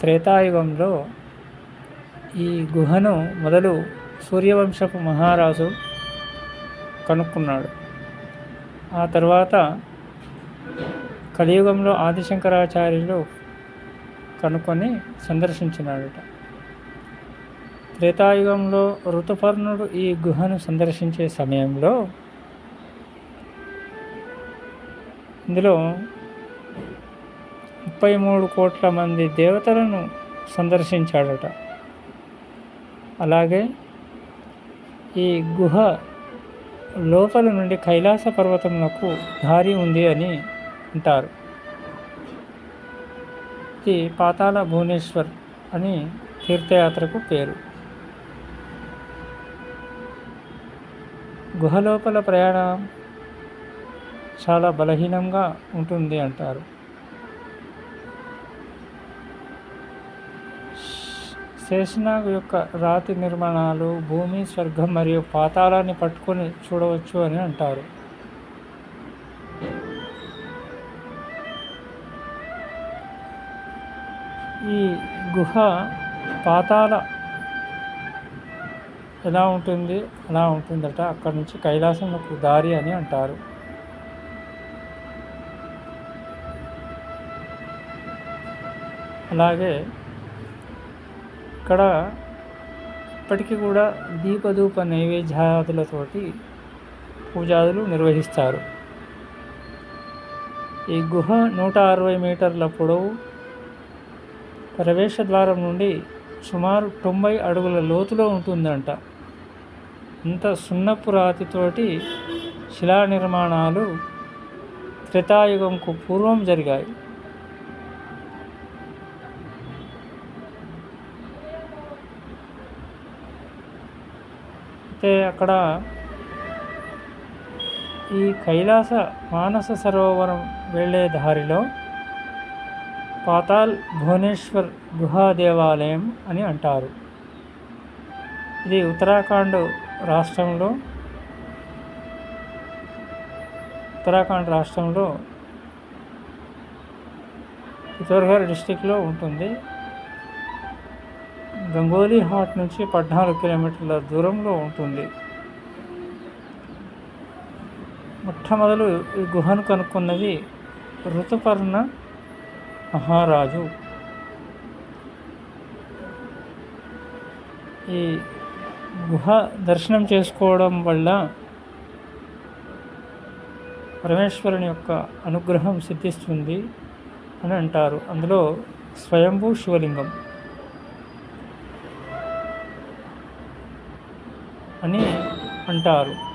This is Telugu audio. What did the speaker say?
త్రేతాయుగంలో ఈ గుహను మొదలు సూర్యవంశపు మహారాజు కనుక్కున్నాడు. ఆ తర్వాత కలియుగంలో ఆదిశంకరాచార్యులు కనుక్కొని సందర్శించినాడట. త్రేతాయుగంలో ఋతుపర్ణుడు ఈ గుహను సందర్శించే సమయంలో ఇందులో ముప్పై మూడు కోట్ల మంది దేవతలను సందర్శించాడట. అలాగే ఈ గుహ లోపల నుండి కైలాస పర్వతమునకు దారి ఉంది అని అంటారు. ఇది పాతాళ భువనేశ్వర్ అని తీర్థయాత్రకు పేరు. గుహ లోపల ప్రయాణం చాలా బలహీనంగా ఉంటుంది అంటారు. శేషనాగ్ యొక్క రాతి నిర్మాణాలు భూమి స్వర్గం మరియు పాతాళాన్ని పట్టుకొని చూడవచ్చు అని అంటారు. ఈ గుహ పాతాళ ఎలా ఉంటుంది? అలా ఉంటుందట. అక్కడి నుంచి కైలాసంకు దారి అని అంటారు. అలాగే ఇక్కడ ఇప్పటికీ కూడా దీపధూప నైవేద్యాదులతోటి పూజాదులు నిర్వహిస్తారు. ఈ గుహ నూట అరవై మీటర్ల పొడవు ప్రవేశ ద్వారం నుండి సుమారు తొంభై అడుగుల లోతులో ఉంటుందంట. ఇంత సున్నపు రాతితోటి శిలా నిర్మాణాలు త్రేతాయుగంకు పూర్వం జరిగాయి. అయితే అక్కడ ఈ కైలాస మానస సరోవరం వెళ్ళే దారిలో పాతాల్ భువనేశ్వర్ గుహా దేవాలయం అని అంటారు. ఇది ఉత్తరాఖండ్ రాష్ట్రంలో ఉత్తరాఖండ్ రాష్ట్రంలో పితోర్ఘర్ డిస్టిక్లో ఉంటుంది. గంగోలీ హాట్ నుంచి పద్నాలుగు కిలోమీటర్ల దూరంలో ఉంటుంది. మొట్టమొదలు ఈ గుహను కనుక్కున్నది ఋతుపర్ణ మహారాజు. ఈ గుహ దర్శనం చేసుకోవడం వల్ల పరమేశ్వరుని యొక్క అనుగ్రహం సిద్ధిస్తుంది అని అంటారు. అందులో స్వయంభూ శివలింగం. అని అంటారు.